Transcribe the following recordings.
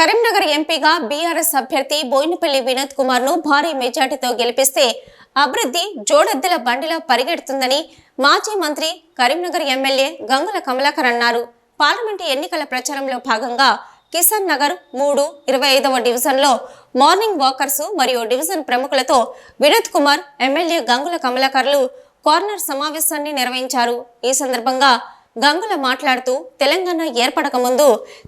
కరీంనగర్ ఎంపీగా బీఆర్ఎస్ అభ్యర్థి బోయినపల్లి వినోద్ కుమార్ను భారీ మెజార్టీతో గెలిపిస్తే అభివృద్ధి జోడెద్దల బండిలా పరిగెడుతుందని మాజీ మంత్రి కరీంనగర్ ఎమ్మెల్యే గంగుల కమలాకర్ అన్నారు. పార్లమెంటు ఎన్నికల ప్రచారంలో భాగంగా కిసాన్ నగర్ మూడు ఇరవై ఐదవ డివిజన్లో మార్నింగ్ వాకర్స్ మరియు డివిజన్ ప్రముఖులతో వినోద్ కుమార్ ఎమ్మెల్యే గంగుల కమలాకర్లు కార్నర్ సమావేశాన్ని నిర్వహించారు. ఈ సందర్భంగా గంగుల మాట్లాడుతూ తెలంగాణ ఏర్పడక ముందు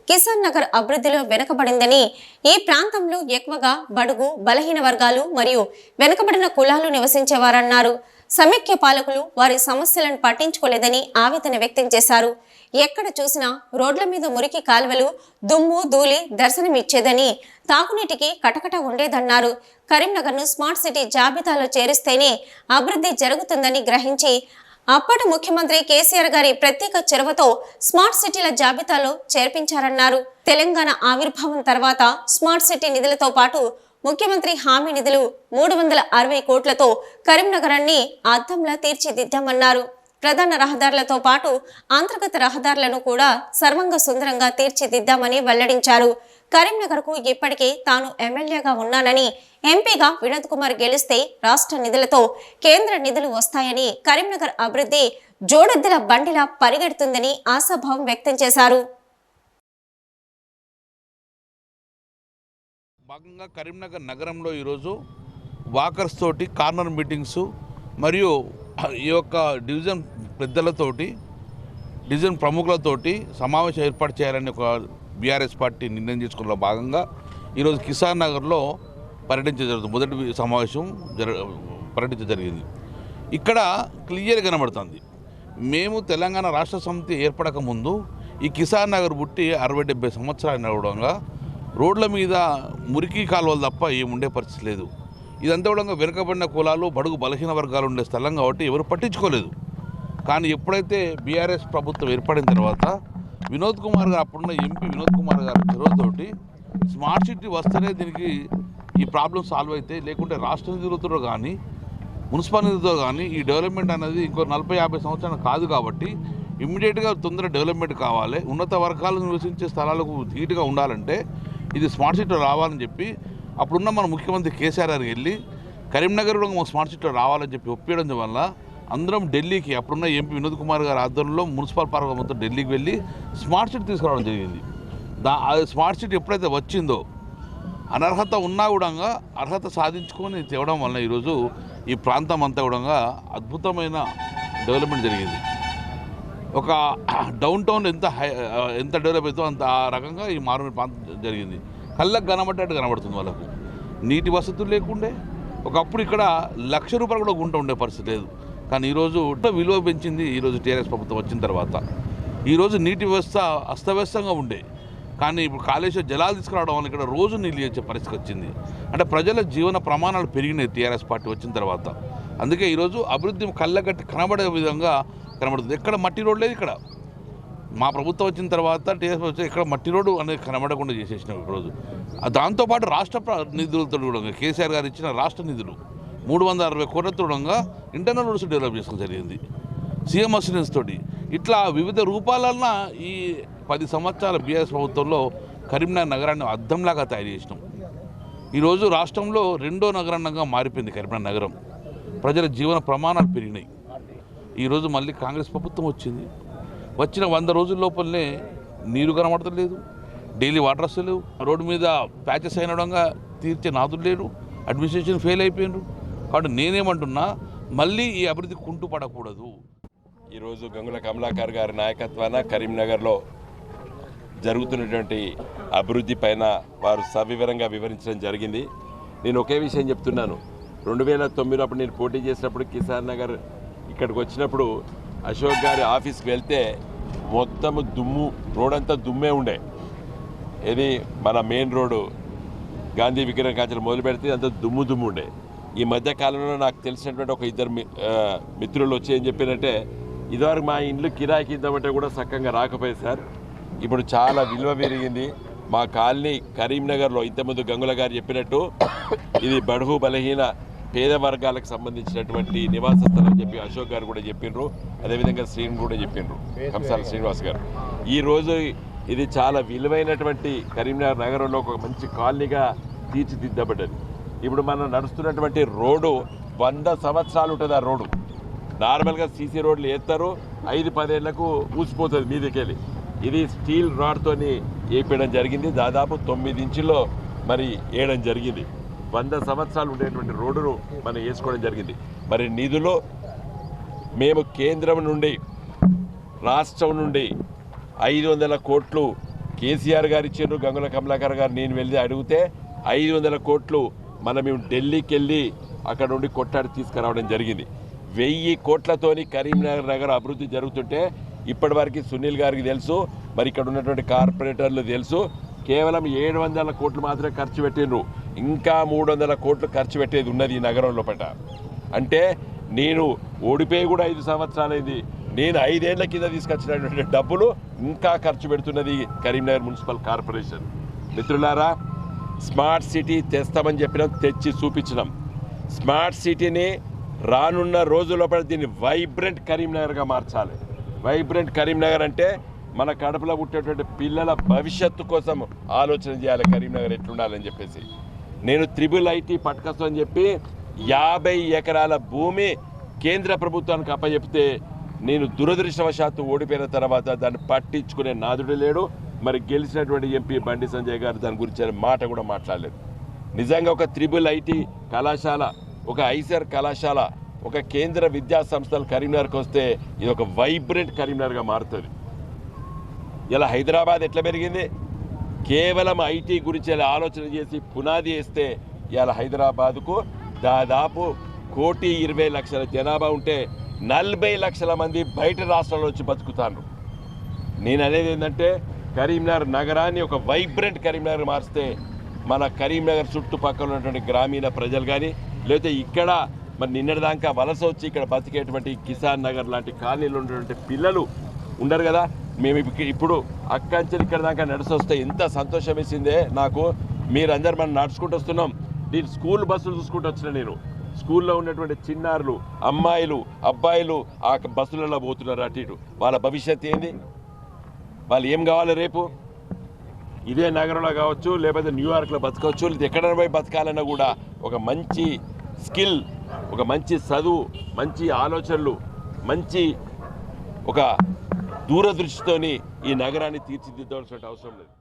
కిసాన్ నగర్ అభివృద్ధిలో వెనుకబడిందని ఈ ప్రాంతంలో ఎక్కువగా బడుగు బలహీన వర్గాలు మరియు వెనుకబడిన కులాలు నివసించేవారన్నారు. సమైక్య పాలకులు వారి సమస్యలను పట్టించుకోలేదని ఆవేదన వ్యక్తం చేశారు. ఎక్కడ చూసినా రోడ్ల మీద మురికి కాలువలు దుమ్ము ధూళి దర్శనమిచ్చేదని తాగునీటికి కటకట ఉండేదన్నారు. కరీంనగర్ను స్మార్ట్ సిటీ జాబితాలో చేరిస్తేనే అభివృద్ధి జరుగుతుందని గ్రహించి అప్పటి ముఖ్యమంత్రి కేసీఆర్ గారి ప్రత్యేక చొరవతో స్మార్ట్ సిటీల జాబితాలో చేర్పించారన్నారు. తెలంగాణ ఆవిర్భావం తర్వాత స్మార్ట్ సిటీ నిధులతో పాటు ముఖ్యమంత్రి హామీ నిధులు మూడు వందల అరవై కోట్లతో కరీంనగరాన్ని అద్దంలా తీర్చిదిద్దామన్నారు. ప్రధాన రహదారులతో పాటు అంతర్గత రహదారులను కూడా సర్వంగ సుందరంగా తీర్చిదిద్దామని వెల్లడించారు. కరీంనగర్కు ఇప్పటికే తాను ఎమ్మెల్యేగా ఉన్నానని ఎంపీగా వినోద్ కుమార్ గెలిస్తే రాష్ట్ర నిధులతో కేంద్ర నిధులు వస్తాయని కరీంనగర్ అభివృద్ధి జోడెద్దుల బండిలా పరిగెడుతుందని ఆశాభావం వ్యక్తం చేశారు. భాగంగా కరీంనగర్ నగరంలో ఈరోజు వాకర్స్ తోటి కార్నర్ మీటింగ్స్ మరియు ఈ యొక్క డివిజన్ పెద్దలతోటి డివిజన్ ప్రముఖులతోటి సమావేశం ఏర్పాటు చేయాలని ఒక బీఆర్ఎస్ పార్టీ నిర్ణయం తీసుకున్న భాగంగా ఈరోజు కిసాన్ నగర్లో పర్యటించ జరుగుతుంది. మొదటి సమావేశం జర పర్యటించ జరిగింది. ఇక్కడ క్లియర్ కనబడుతుంది. మేము తెలంగాణ రాష్ట్ర సమితి ఏర్పడక ముందు ఈ కిసాన్ నగర్ పుట్టి అరవై డెబ్బై సంవత్సరాలు నడవడంగా రోడ్ల మీద మురికి కాలువలు తప్ప ఏముండే పరిస్థితి లేదు. ఇదంతా కూడా వెనుకబడిన కులాలు బడుగు బలహీన వర్గాలు ఉండే స్థలం కాబట్టి ఎవరు పట్టించుకోలేదు. కానీ ఎప్పుడైతే బీఆర్ఎస్ ప్రభుత్వం ఏర్పడిన తర్వాత వినోద్ కుమార్ గారు అప్పుడున్న ఎంపీ వినోద్ కుమార్ గారు చెరువుతోటి స్మార్ట్ సిటీ వస్తేనే దీనికి ఈ ప్రాబ్లం సాల్వ్ అయితే లేకుంటే రాష్ట్ర నిధులతో కానీ మున్సిపల్ నిధులతో కానీ ఈ డెవలప్మెంట్ అనేది ఇంకో నలభై యాభై సంవత్సరాలు కాదు కాబట్టి ఇమ్మీడియట్గా తొందర డెవలప్మెంట్ కావాలి. ఉన్నత వర్గాలు నివసించే స్థలాలకు ధీటుగా ఉండాలంటే ఇది స్మార్ట్ సిటీలో రావాలని చెప్పి అప్పుడున్న మన ముఖ్యమంత్రి కేసీఆర్ గారికి వెళ్ళి కరీంనగర్ కూడా స్మార్ట్ సిటీలో రావాలని చెప్పి ఒప్పించడం వల్ల అందరం ఢిల్లీకి అప్పుడున్న ఎంపీ వినోద్ కుమార్ గారి ఆధ్వర్యంలో మున్సిపల్ పార్క్ మొత్తం ఢిల్లీకి వెళ్ళి స్మార్ట్ సిటీ తీసుకురావడం జరిగింది. దా స్మార్ట్ సిటీ ఎప్పుడైతే వచ్చిందో అనర్హత ఉన్నా కూడా అర్హత సాధించుకొని తేవడం వలన ఈరోజు ఈ ప్రాంతం అంతా కూడా అద్భుతమైన డెవలప్మెంట్ జరిగింది. ఒక డౌన్ టౌన్ ఎంత హై ఎంత డెవలప్ అవుతుందో అంత ఆ రకంగా ఈ మారుమూల ప్రాంతం జరిగింది. కళ్ళకు కనబడ్డట్టు కనబడుతుంది వాళ్ళకు. నీటి వసతులు లేకుండే. ఒకప్పుడు ఇక్కడ లక్ష రూపాయలు కూడా గుంట ఉండే పరిస్థితి లేదు. కానీ ఈరోజు విలువ పెంచింది ఈరోజు టీఆర్ఎస్ ప్రభుత్వం వచ్చిన తర్వాత. ఈరోజు నీటి వ్యవస్థ అస్తవ్యస్తంగా ఉండే. కానీ ఇప్పుడు కాళేశ్వర జలాలు తీసుకురావడం వల్ల ఇక్కడ రోజు నీళ్ళు ఇచ్చే పరిస్థితి వచ్చింది. అంటే ప్రజల జీవన ప్రమాణాలు పెరిగినాయి టీఆర్ఎస్ పార్టీ వచ్చిన తర్వాత. అందుకే ఈరోజు అభివృద్ధి కళ్ళగట్టి కనబడే విధంగా కనబడుతుంది. ఎక్కడ మట్టి రోడ్ లేదు ఇక్కడ. మా ప్రభుత్వం వచ్చిన తర్వాత టీఆర్ఎస్ వచ్చి ఇక్కడ మట్టి రోడ్డు అనేది కనబడకుండా చేసేసినాం ఈరోజు. దాంతోపాటు రాష్ట్ర ప్ర- నిధులతో కూడా కేసీఆర్ గారు ఇచ్చిన రాష్ట్ర నిధులు మూడు వందల అరవై కోట్లతో కూడా ఇంటర్నల్ రోడ్స్ డెవలప్ చేసుకోవడం జరిగింది. సీఎం అసిడెన్స్ తోటి ఇట్లా వివిధ రూపాలన్న ఈ పది సంవత్సరాల బీఆర్ఎస్ ప్రభుత్వంలో కరీంనగర్ నగరాన్ని అద్దంలాగా తయారు చేసినాం. ఈరోజు రాష్ట్రంలో రెండో నగరంగా మారిపోయింది కరీంనగర్ నగరం. ప్రజల జీవన ప్రమాణాలు పెరిగినాయి. ఈరోజు మళ్ళీ కాంగ్రెస్ ప్రభుత్వం వచ్చింది. వచ్చిన వంద రోజుల లోపలనే నీరు కనబడతలేదు డైలీ వాటర్ వస్తలేవు రోడ్డు మీద ప్యాచెస్ అయినడంగా తీర్చే నాదులు లేరు. అడ్మినిస్ట్రేషన్ ఫెయిల్ అయిపోయినారు కాబట్టి నేనేమంటున్నా మళ్ళీ ఈ అభివృద్ధి కుంటు పడకూడదు. ఈరోజు గంగుల కమలాకర్ గారి నాయకత్వాన కరీంనగర్లో జరుగుతున్నటువంటి అభివృద్ధి పైన వారు సవివరంగా వివరించడం జరిగింది. నేను ఒకే విషయం చెప్తున్నాను. రెండు వేల తొమ్మిదిలో అప్పుడు నేను పోటీ చేసినప్పుడు కిసాన్ నగర్ ఇక్కడికి వచ్చినప్పుడు అశోక్ గారి ఆఫీస్కి వెళ్తే మొత్తం దుమ్ము రోడ్ అంతా దుమ్మే ఉండే. ఇది మన మెయిన్ రోడ్డు గాంధీ విగ్రహం కాంచెలు మొదలు పెడితే అంత దుమ్ము దుమ్ము ఉండే. ఈ మధ్య కాలంలో నాకు తెలిసినటువంటి ఒక ఇద్దరు మి- మిత్రులు వచ్చి ఏం చెప్పారంటే ఇదివరకు మా ఇండ్లు కిరాయికి ఇద్దామంటే కూడా సక్కంగా రాకపోయాయి సార్. ఇప్పుడు చాలా విలువ పెరిగింది. మా కాలనీ కరీంనగర్లో ఇంతకుముందు గంగుల గారు చెప్పినట్టు ఇది బడుగు బలహీన పేద వర్గాలకు సంబంధించినటువంటి నివాస స్థలం చెప్పి అశోక్ గారు కూడా చెప్పిండ్రు అదేవిధంగా శ్రీను కూడా చెప్పిండ్రు. కంసాల శ్రీనివాస్ గారు. ఈరోజు ఇది చాలా విలువైనటువంటి కరీంనగర్ నగరంలో ఒక మంచి కాలనీగా తీర్చిదిద్దబడ్డది. ఇప్పుడు మనం నడుస్తున్నటువంటి రోడ్డు వంద సంవత్సరాలు ఉంటుంది ఆ రోడ్డు. నార్మల్గా సీసీ రోడ్లు వేస్తారు ఐదు పదేళ్ళకు ఊసిపోతుంది మీదకెళ్ళి. ఇది స్టీల్ రాడ్తోని వేపేయడం జరిగింది. దాదాపు తొమ్మిది ఇంచుల్లో మరి వేయడం జరిగింది. వంద సంవత్సరాలు ఉండేటువంటి రోడ్డును మనం వేసుకోవడం జరిగింది. మరి నిధులు మేము కేంద్రం నుండి రాష్ట్రం నుండి ఐదు వందల కోట్లు కేసీఆర్ గారు ఇచ్చారు గంగుల కమలాకర్ గారు నేను వెళ్ళి అడిగితే ఐదు వందల కోట్లు మనం మేము ఢిల్లీకి వెళ్ళి అక్కడ నుండి కొట్టాడి తీసుకురావడం జరిగింది. వెయ్యి కోట్లతోని కరీంనగర్ నగర అభివృద్ధి జరుగుతుంటే ఇప్పటివరకు సునీల్ గారికి తెలుసు మరి ఇక్కడ ఉన్నటువంటి కార్పొరేటర్లు తెలుసు కేవలం ఏడు వందల కోట్లు మాత్రమే ఖర్చు పెట్టిండ్రు. ఇంకా మూడు వందల కోట్లు ఖర్చు పెట్టేది ఉన్నది ఈ నగరంలో పట అంటే నేను ఓడిపోయి కూడా ఐదు సంవత్సరాలైంది నేను ఐదేళ్ళ కింద తీసుకొచ్చినటువంటి డబ్బులు ఇంకా ఖర్చు పెడుతున్నది కరీంనగర్ మున్సిపల్ కార్పొరేషన్. మిత్రులారా స్మార్ట్ సిటీ తెస్తామని చెప్పినాం తెచ్చి చూపించినాం. స్మార్ట్ సిటీని రానున్న రోజుల దీన్ని వైబ్రెంట్ కరీంనగర్గా మార్చాలి. వైబ్రెంట్ కరీంనగర్ అంటే మన కడుపులో పుట్టేటువంటి పిల్లల భవిష్యత్తు కోసం ఆలోచన చేయాలి కరీంనగర్ ఎట్లుండాలని చెప్పేసి. నేను త్రిబుల్ ఐటీ పట్టుకొస్తామని చెప్పి యాభై ఎకరాల భూమి కేంద్ర ప్రభుత్వానికి అప్పచెప్తే నేను దురదృష్టవశాత్తు ఓడిపోయిన తర్వాత దాన్ని పట్టించుకునే నాదుడు లేడు. మరి గెలిచినటువంటి ఎంపీ బండి సంజయ్ గారు దాని గురించి మాట కూడా మాట్లాడలేదు. నిజంగా ఒక త్రిబుల్ ఐటీ కళాశాల ఒక ఐసర్ కళాశాల ఒక కేంద్ర విద్యా సంస్థలు కరీంనగర్కి వస్తే ఇది ఒక వైబ్రెంట్ కరీంనగర్గా మారుతుంది. ఇలా హైదరాబాద్ ఎట్లా పెరిగింది? కేవలం ఐటీ గురించి ఆలోచన చేసి పునాది వేస్తే ఇలా హైదరాబాద్కు దాదాపు కోటి ఇరవై లక్షల జనాభా ఉంటే నలభై లక్షల మంది బయట రాష్ట్రాల వచ్చి బతుకుతాను నేను అనేది ఏంటంటే కరీంనగర్ నగరాన్ని ఒక వైబ్రెంట్ కరీంనగర్ మారిస్తే మన కరీంనగర్ చుట్టుపక్కల ఉన్నటువంటి గ్రామీణ ప్రజలు కానీ లేకపోతే ఇక్కడ మరి నిన్నటిదాకా వలస వచ్చి ఇక్కడ బతికేటువంటి కిసాన్ నగర్ లాంటి కాలనీలు ఉన్నటువంటి పిల్లలు ఉండరు కదా. మేము ఇప్ప- ఇప్పుడు అక్కంచెలు ఇక్కడ దాకా నడిచొస్తే ఎంత సంతోషం వేసిందే నాకు. మీరందరు మనం నడుచుకుంటూ వస్తున్నాం. నేను స్కూల్ బస్సులు చూసుకుంటూ వచ్చిన నేను. స్కూల్లో ఉన్నటువంటి చిన్నారులు అమ్మాయిలు అబ్బాయిలు ఆ బస్సులలో పోతున్నారు అటు ఇటు. వాళ్ళ భవిష్యత్ ఏంది? వాళ్ళు ఏం కావాలి రేపు? ఇదే నగరంలో కావచ్చు లేకపోతే న్యూయార్క్లో బతకవచ్చు లేదా ఎక్కడైనా పోయి బతకాలన్నా కూడా ఒక మంచి స్కిల్ ఒక మంచి చదువు మంచి ఆలోచనలు మంచి ఒక దూరదృష్టితోని ఈ నగరాన్ని తీర్చిదిద్దవలసిన అవసరం లేదు.